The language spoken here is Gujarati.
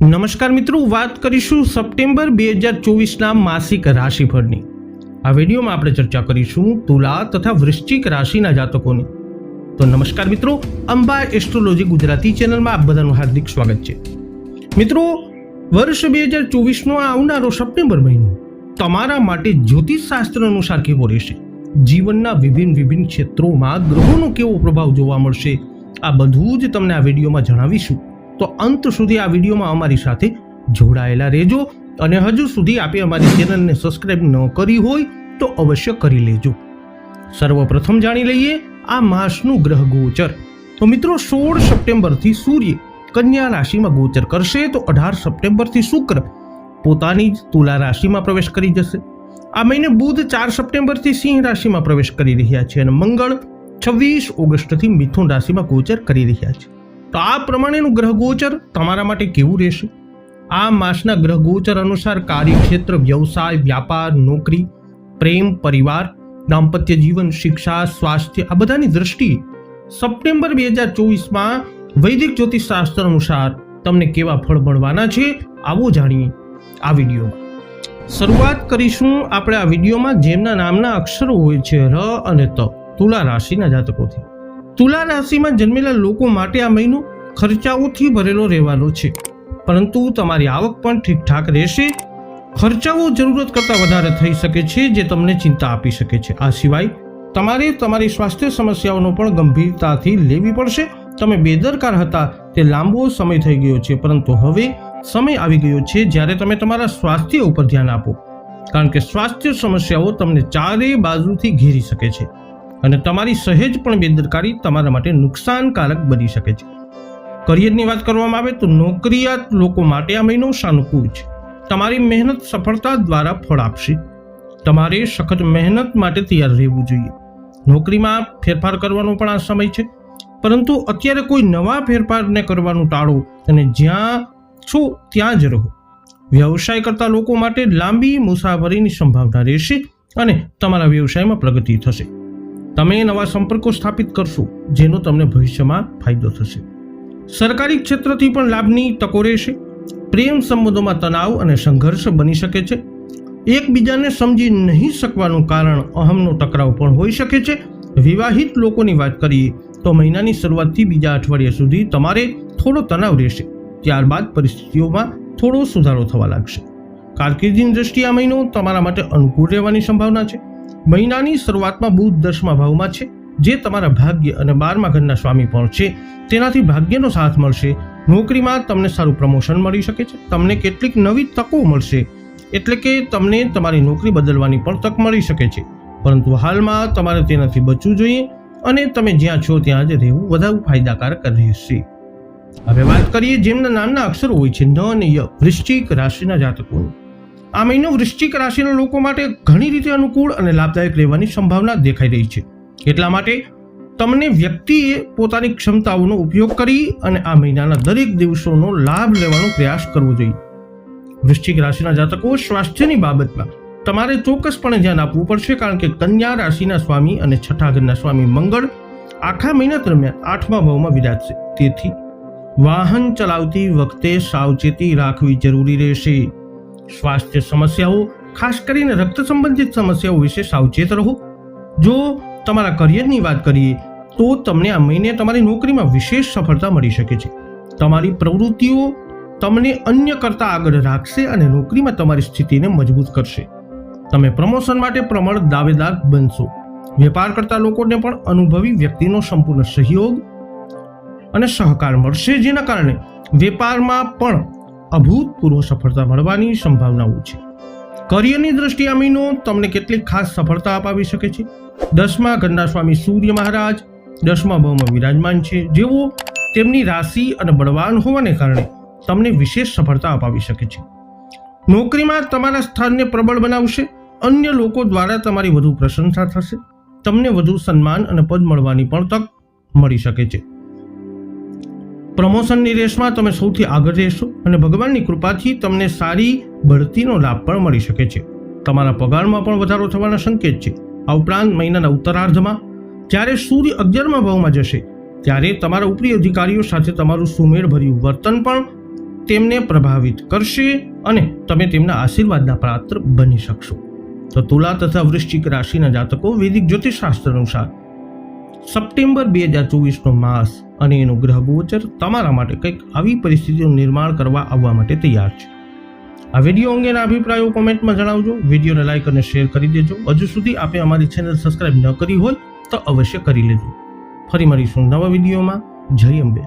નમસ્કાર મિત્રો, વાત કરીશું સપ્ટેમ્બર બે હજાર ચોવીસના માસિક રાશિફળની. આ વિડીયોમાં આપણે ચર્ચા કરીશું તુલા તથા વૃશ્ચિક રાશિના જાતકોની. તો નમસ્કાર મિત્રો અંબા એસ્ટ્રોલોજી ગુજરાતી ચેનલમાં આપ બધાનું હાર્દિક સ્વાગત છે. મિત્રો, વર્ષ બે હજાર ચોવીસનો આવનારો સપ્ટેમ્બર મહિનો તમારા માટે જ્યોતિષ શાસ્ત્ર અનુસાર કેવો રહેશે. જીવનના વિભિન્ન વિભિન્ન ક્ષેત્રોમાં ગ્રહોનો કેવો પ્રભાવ જોવા મળશે, આ બધું જ તમને આ વિડીયોમાં જણાવીશું. તો અંત સુધી આ વિડીયોમાં અમારી સાથે જોડાયેલા રહેજો અને હજુ સુધી આપે અમારી ચેનલને સબસ્ક્રાઇબ ન કરી હોય તો અવશ્ય કરી લેજો. સર્વપ્રથમ જાણી લઈએ આ માસનું ગ્રહ ગોચર. તો મિત્રો, સોળ સપ્ટેમ્બરથી સૂર્ય કન્યા રાશિમાં ગોચર કરશે તો અઢાર સપ્ટેમ્બરથી શુક્ર પોતાની જ તુલા રાશિમાં પ્રવેશ કરી જશે. આ મહિને બુધ ચાર સપ્ટેમ્બરથી સિંહ રાશિમાં પ્રવેશ કરી રહ્યા છે અને મંગળ છવ્વીસ ઓગસ્ટથી મિથુન રાશિમાં ગોચર કરી રહ્યા છે. તો આ પ્રમાણેનું ગ્રહ ગોચર તમારા માટે કેવું રહેશે? આ માસના ગ્રહ ગોચર અનુસાર કાર્યક્ષેત્ર, વ્યવસાય, વ્યાપાર, નોકરી, પ્રેમ, પરિવાર, દાંપત્ય જીવન, શિક્ષા, સ્વાસ્થ્ય, આ બધાની દ્રષ્ટિએ સપ્ટેમ્બર બે હજાર ચોવીસમાં વૈદિક જ્યોતિષ શાસ્ત્ર અનુસાર તમને કેવા ફળ મળવાના છે આવો જાણીએ આ વિડીયોમાં. શરૂઆત કરીશું આપણે આ વિડીયોમાં, જેમના નામના અક્ષરો હોય છે, ર અને ત, તુલા રાશિના જાતકોથી. તુલા રાશિમાં જન્મેલા લોકો માટે આ મહિનો ખર્ચાઓથી ભરેલો રહેવાનો છે. પરંતુ તમારી આવક પણ ઠીકઠાક રહેશે. ખર્ચાઓ જરૂરત કરતાં વધારે થઈ શકે છે જે તમને ચિંતા આપી શકે છે. આ સિવાય તમારે તમારી સ્વાસ્થ્ય સમસ્યાઓનો પણ ગંભીરતાથી લેવી પડશે. તમે બેદરકાર હતા, તે લાંબો સમય થઈ ગયો છે, પરંતુ હવે સમય આવી ગયો છે જ્યારે તમે તમારા સ્વાસ્થ્ય ઉપર ધ્યાન આપો. કારણ કે સ્વાસ્થ્ય સમસ્યાઓ તમને ચારે બાજુથી ઘેરી શકે છે. અને તમારી સહેજ પણ બેદરકારી તમારા માટે નુકસાનકારક બની શકે છે. કરિયરની વાત કરવામાં આવે તો નોકરિયાત લોકો માટે આ મહિનો સાનુકૂળ છે. તમારી મહેનત સફળતા દ્વારા ફળ આપશે. તમારે સખત મહેનત માટે તૈયાર રહેવું જોઈએ. નોકરીમાં ફેરફાર કરવાનો પણ આ સમય છે. પરંતુ અત્યારે કોઈ નવા ફેરફારને કરવાનું ટાળો અને જ્યાં છો ત્યાં જ રહો. વ્યવસાય કરતા લોકો માટે લાંબી મુસાફરીની સંભાવના રહેશે અને તમારા વ્યવસાયમાં પ્રગતિ થશે. તમે નવા સંપર્કો સ્થાપિત કરશો, જેનો તમને ભવિષ્યમાં ફાયદો થશે. સરકારી ક્ષેત્રથી પણ લાભની તકો રહેશે. પ્રેમ સંબંધોમાં તણાવ અને સંઘર્ષ બની શકે છે. એકબીજાને સમજી નહીં શકવાનું કારણ અહમનો ટકરાવ પણ હોઈ શકે છે. વિવાહિત લોકોની વાત કરીએ, તો મહિનાની શરૂઆતથી બીજા અઠવાડિયા સુધી તમારે થોડો તણાવ રહેશે. ત્યારબાદ પરિસ્થિતિઓમાં થોડો સુધારો થવા લાગશે. કારકિર્દીની દ્રષ્ટિએ આ મહિનો તમારા માટે અનુકૂળ રહેવાની સંભાવના છે. મહિનાની શરૂઆતમાં બુધ દસમા ભાવમાં છે, જે તમારા ભાગ્ય અને બારમા ઘરના સ્વામી પણ છે. તેનાથી ભાગ્યનો સાથ મળશે. નોકરીમાં તમને સારું પ્રમોશન મળી શકે છે. તમને કેટલીક નવી તકો મળશે. એટલે કે તમને તમારી નોકરી બદલવાની પણ તક મળી શકે છે. પરંતુ હાલમાં તમારે તેનાથી બચવું જોઈએ અને તમે જ્યાં છો ત્યાં જ રહેવું વધારે ફાયદાકારક રહેશે. હવે વાત કરીએ જેમના નામના અક્ષરો હોય છે. ન અને ય, વૃશ્ચિક રાશિના જાતકોનું. આ મહિનો વૃશ્ચિક રાશિના લોકો માટે ઘણી રીતે અનુકૂળ અને લાભદાયક રહેવાની સંભાવના દેખાઈ રહી છે. એટલા માટે તમને વ્યક્તિએ પોતાની ક્ષમતાઓનો ઉપયોગ કરી અને આ મહિનાના દરેક દિવસોનો લાભ લેવાનો પ્રયાસ કરવો જોઈએ. વૃશ્ચિક રાશિના જાતકો સ્વાસ્થ્યની બાબતમાં તમારે ચોક્કસપણે ધ્યાન આપવું પડશે કારણ કે કન્યા રાશિના સ્વામી અને છઠ્ઠા ઘરના સ્વામી મંગળ આખા મહિના દરમિયાન આઠમા ભાવમાં વિરાજશે. તેથી વાહન ચલાવતી વખતે સાવચેતી રાખવી જરૂરી રહેશે. સ્વાસ્થ્ય સમસ્યાઓ, ખાસ કરીને રક્ત સંબંધિત સમસ્યાઓ વિશે સાવચેત રહો. જો તમારા કરિયરની વાત કરીએ, તો તમને આ મહિને તમારી નોકરીમાં વિશેષ સફળતા મળી શકે છે. તમારી પ્રવૃત્તિઓ તમને અન્ય કરતાં આગળ રાખશે અને નોકરીમાં તમારી સ્થિતિને મજબૂત કરશે. તમે પ્રમોશન માટે પ્રમાણ દાવેદાર બનશો. વેપાર કરતા લોકોને પણ અનુભવી વ્યક્તિનો સંપૂર્ણ સહયોગ અને સહકાર મળશે, જેના કારણે વેપારમાં પણ અભૂતપૂર્વ સફળતા મળવાની સંભાવનાઓ છે. કરિયરની દ્રષ્ટિએ અમીનો તમને કેટલીક ખાસ સફળતા અપાવી શકે છે? દસમા ઘરના સ્વામી સૂર્ય મહારાજ, દસમા ભાવમાં વિરાજમાન છે. જેઓ તેમની રાશિ અને બળવાન હોવાને કારણે તમને વિશેષ સફળતા અપાવી શકે છે. નોકરીમાં તમારા સ્થાનને પ્રબળ બનાવશે. અન્ય લોકો દ્વારા તમારી વધુ પ્રશંસા થશે. તમને વધુ સન્માન અને પદ મળવાની પણ તક મળી શકે છે. પ્રમોશનની રેસમાં તમે સૌથી આગળ રહેશો અને ભગવાનની કૃપાથી તમને સારી બઢતીનો લાભ પણ મળી શકે છે. તમારા પગારમાં પણ વધારો થવાના સંકેત છે. આ ઉપરાંત મહિનાના ઉત્તરાર્ધમાં, જ્યારે સૂર્ય અગિયારમા ભાવમાં જશે, ત્યારે તમારા ઉપરી અધિકારીઓ સાથે તમારું સુમેળભર્યું વર્તન પણ તેમને પ્રભાવિત કરશે અને તમે તેમના આશીર્વાદના પાત્ર બની શકશો. તો તુલા તથા વૃશ્ચિક રાશિના જાતકો વૈદિક જ્યોતિષશાસ્ત્ર અનુસાર સપ્ટેમ્બર બે હજાર ચોવીસનો માસ અને એનું ગ્રહ ગોચર તમારા માટે કંઈક આવી પરિસ્થિતિનું નિર્માણ કરવા આવવા માટે તૈયાર છે. આ વીડિયો અંગેના અભિપ્રાયો કોમેન્ટમાં જણાવજો. વિડીયોને લાઇક અને શેર કરી દેજો. હજુ સુધી આપે અમારી ચેનલ સબસ્ક્રાઇબ ન કરી હોય તો અવશ્ય કરી લેજો. ફરી મળીશું નવા વિડીયોમાં. જય અંબે.